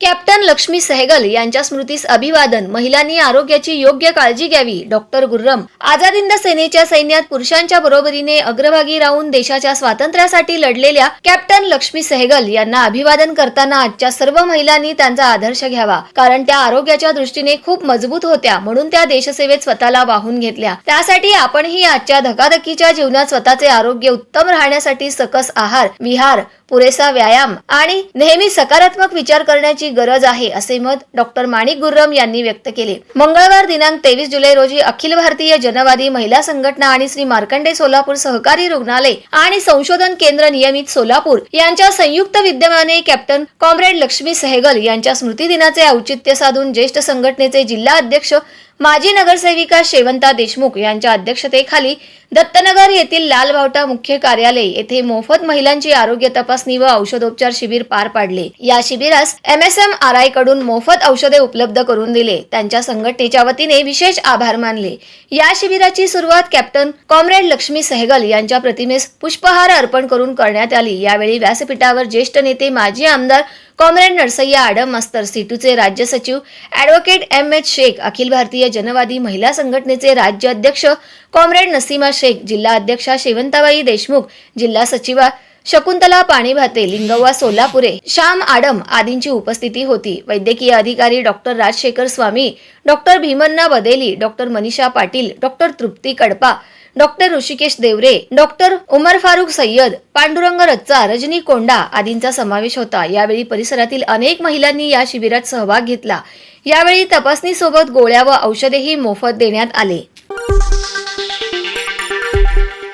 Captain Lakshmi Sahgal यांच्या स्मृतीस अभिवादन महिलांनी आरोग्याची योग्य काळजी घ्यावी डॉक्टर गुर्रम. आझादिंद सेनेच्या सैन्यात पुरुषांच्या बरोबरीने अग्रभागी राहून देशाच्या स्वातंत्र्यासाठी लढलेल्या कॅप्टन लक्ष्मी सहगल यांना अभिवादन करताना आजच्या सर्व महिलांनी त्यांचा आदर्श घ्यावा कारण त्या आरोग्याच्या दृष्टीने खूप मजबूत होत्या म्हणून त्या देशसेवेत स्वतःला वाहून घेतल्या. त्यासाठी आपणही आजच्या धकाधकीच्या जीवनात स्वतःचे आरोग्य उत्तम राहण्यासाठी सकस आहार विहार पुरेसा व्यायाम आणि नेहमी सकारात्मक विचार करण्याची गरज आहे असे मत डॉक्टर माणिक गुर्रम यांनी व्यक्त केले. मंगळवार दिनांक तेवीस जुलै रोजी अखिल भारतीय जनवादी महिला संघटना आणि श्री मार्कंडे सोलापूर सहकारी रुग्णालय आणि संशोधन केंद्र नियमित सोलापूर यांच्या संयुक्त विद्यमाने कॅप्टन कॉम्रेड लक्ष्मी सहगल यांच्या स्मृती दिनाचे औचित्य साधून ज्येष्ठ संघटनेचे जिल्हा अध्यक्ष माजी नगरसेविका शेवंता देशमुख यांच्या अध्यक्षतेखाली दत्तनगर येथील लाल बावटा मुख्य कार्यालय येथे मोफत महिलांची आरोग्य तपासणी व औषधोपचार शिबिर पार पाडले. या शिबिरास एम एस एम आर आयकडून मोफत औषधे उपलब्ध करून दिले. त्यांच्या संघटनेच्या वतीने विशेष आभार मानले. या शिबिराची सुरुवात कॅप्टन कॉम्रेड लक्ष्मी सहगल यांच्या प्रतिमेस पुष्पहार अर्पण करून करण्यात आली. यावेळी व्यासपीठावर ज्येष्ठ नेते माजी आमदार कॉम्रेड नरसय्या आडम मास्तर सीटूचे राज्य सचिव advocate M H Sheikh Akhil Bharatiya Janwadi Mahila संघटनेचे राज्य अध्यक्ष कॉम्रेड नसीमा शेख जिल्हा अध्यक्षा शेवंताबाई देशमुख जिल्हा सचिवा शकुंतला पाणीभाते लिंगव्वा सोलापुरे श्याम आडम आदींची उपस्थिती होती. वैद्यकीय अधिकारी doctor Rajshekhar Swami doctor Bhimanna Badeli doctor Manisha Patil doctor Trupti Kadapa doctor Hrishikesh Deore doctor Umar Farooq Sayyad Pandurang Raccha Rajani Konda आदींचा समावेश होता. यावेळी परिसरातील अनेक महिलांनी या शिबिरात सहभाग घेतला. यावेळी तपासणीसोबत गोळ्या व औषधेही मोफत देण्यात आले.